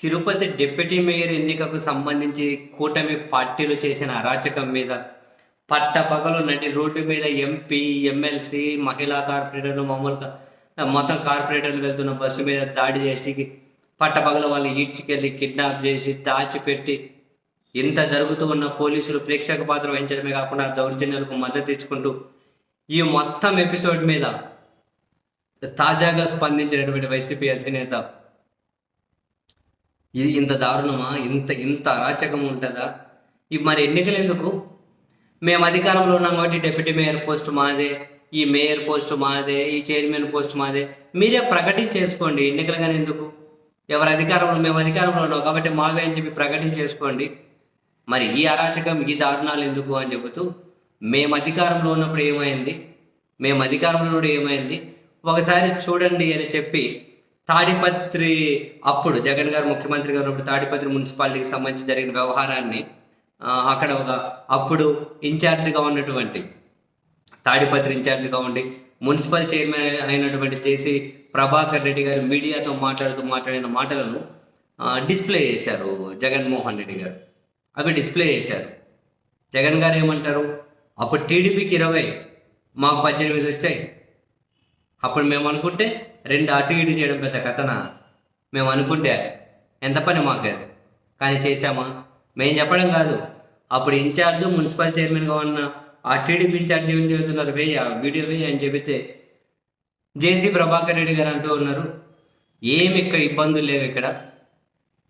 Tirupati deputy mayor ఎన్నికకు సంబంధించి కూటమి పార్టీలు చేసిన అరాచకం మీద పట్టపగలు నడి రోడ్డు మీద ఎంపీ ఎమ్మెల్సీ మహిళా కార్పొరేటర్లు మామూలుగా మొత్తం కార్పొరేటర్లు వెళ్తున్న బస్సు మీద దాడి చేసి పట్టపగల వాళ్ళు ఈడ్చుకెళ్ళి కిడ్నాప్ చేసి దాచిపెట్టి ఇంత జరుగుతూ ఉన్న పోలీసులు ప్రేక్షక పాత్ర వహించడమే కాకుండా దౌర్జన్యాలకు మద్దతు ఇచ్చుకుంటూ ఈ మొత్తం ఎపిసోడ్ మీద తాజాగా స్పందించినటువంటి వైసీపీ అధినేత ఇది ఇంత దారుణమా? ఇంత ఇంత అరాచకం ఉంటుందా? ఇవి మరి ఎన్నికలు ఎందుకు? మేము అధికారంలో ఉన్నాం కాబట్టి డిప్యూటీ మేయర్ పోస్ట్ మాదే ఈ మేయర్ పోస్ట్ మాదే ఈ చైర్మన్ పోస్ట్ మాదే. మీరే ప్రకటించేసుకోండి ఎన్నికలు కానీ ఎందుకు? ఎవరు అధికారంలో మేము అధికారంలో ఉన్నాం కాబట్టి మావే అని చెప్పి ప్రకటించేసుకోండి. మరి ఈ అరాచకం ఈ దారుణాలు ఎందుకు అని చెబుతూ మేము అధికారంలో ఉన్నప్పుడు ఏమైంది? మేము అధికారంలో ఏమైంది? ఒకసారి చూడండి అని చెప్పి తాడిపత్రి అప్పుడు జగన్ గారు ముఖ్యమంత్రి గారు అప్పుడు తాడిపత్రి మున్సిపాలిటీకి సంబంధించి జరిగిన వ్యవహారాన్ని అక్కడ ఒక అప్పుడు ఇన్ఛార్జిగా ఉన్నటువంటి తాడిపత్రి ఇన్ఛార్జిగా ఉండి మున్సిపల్ చైర్మన్ అయినటువంటి చేసి ప్రభాకర్ రెడ్డి గారు మీడియాతో మాట్లాడుతూ మాట్లాడిన మాటలను డిస్ప్లే చేశారు జగన్మోహన్ రెడ్డి గారు. అవి డిస్ప్లే చేశారు. జగన్ గారు ఏమంటారు? అప్పుడు టీడీపీకి ఇరవై మాకు పద్దెనిమిది వచ్చాయి. అప్పుడు మేము అనుకుంటే రెండు అటు ఇటు చేయడం పెద్ద కథన? మేము అనుకుంటే ఎంత పని మాకు? కానీ చేశామా? మేము చెప్పడం కాదు. అప్పుడు ఇన్ఛార్జ్ మున్సిపల్ చైర్మన్గా ఉన్న ఆ టీడీపీ ఇన్ఛార్జ్ ఏం చెబుతున్నారు వేయ వీడియో వేయ అని చెబితే జేసీ ప్రభాకర్ రెడ్డి గారు అంటూ ఉన్నారు. ఏమి ఇక్కడ ఇబ్బందులు లేవు ఇక్కడ.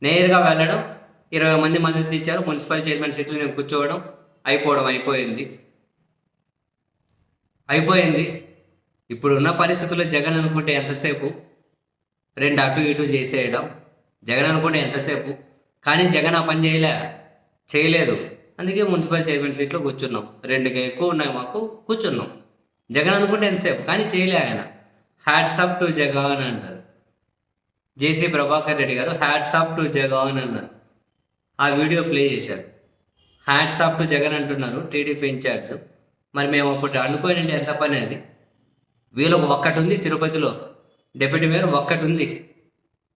నేరుగా వెళ్ళడం ఇరవై మంది మద్దతు ఇచ్చారు. మున్సిపల్ చైర్మన్ సీట్లు నేను కూర్చోవడం అయిపోవడం అయిపోయింది. అయిపోయింది. ఇప్పుడు ఉన్న పరిస్థితుల్లో జగన్ అనుకుంటే ఎంతసేపు? రెండు అటు ఇటు చేసేయడం. జగన్ అనుకుంటే ఎంతసేపు? కానీ జగన్ ఆ పని చేయలే చేయలేదు. అందుకే మున్సిపల్ చైర్మన్ సీట్లో కూర్చున్నాం. రెండుకి ఎక్కువ ఉన్నాయి మాకు కూర్చున్నాం. జగన్ అనుకుంటే ఎంతసేపు? కానీ చేయలే ఆయన. హ్యాట్స్ అప్ టు జగన్ అంటారు. జేసీ ప్రభాకర్ రెడ్డి గారు హ్యాట్స్ అప్ టు జగన్ అన్నారు. ఆ వీడియో ప్లే చేశారు. హ్యాట్స్ ఆఫ్ టు జగన్ అంటున్నారు టీడీపీ ఇన్ఛార్జ్. మరి మేము అప్పుడు అనుకోనండి ఎంత పని అది? వీళ్ళకు ఒక్కటి ఉంది తిరుపతిలో. డిప్యూటీ మేయర్ ఒక్కటి ఉంది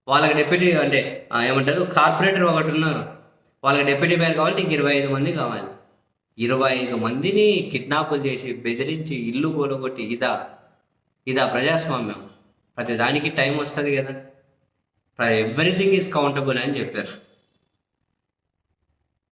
వాళ్ళకి డిప్యూటీ అంటే ఏమంటారు? కార్పొరేటర్ ఒకటి ఉన్నారు వాళ్ళకి డిప్యూటీ మేయర్ కావాలంటే ఇంక ఇరవై ఐదు మంది కావాలి. ఇరవై ఐదు మందిని కిడ్నాపులు చేసి బెదిరించి ఇల్లు కూడగొట్టి ఇదా ఇదా ప్రజాస్వామ్యం. ప్రతి దానికి టైం వస్తుంది కదా. ఎవ్రీథింగ్ ఈజ్ కౌంటబుల్ అని చెప్పారు.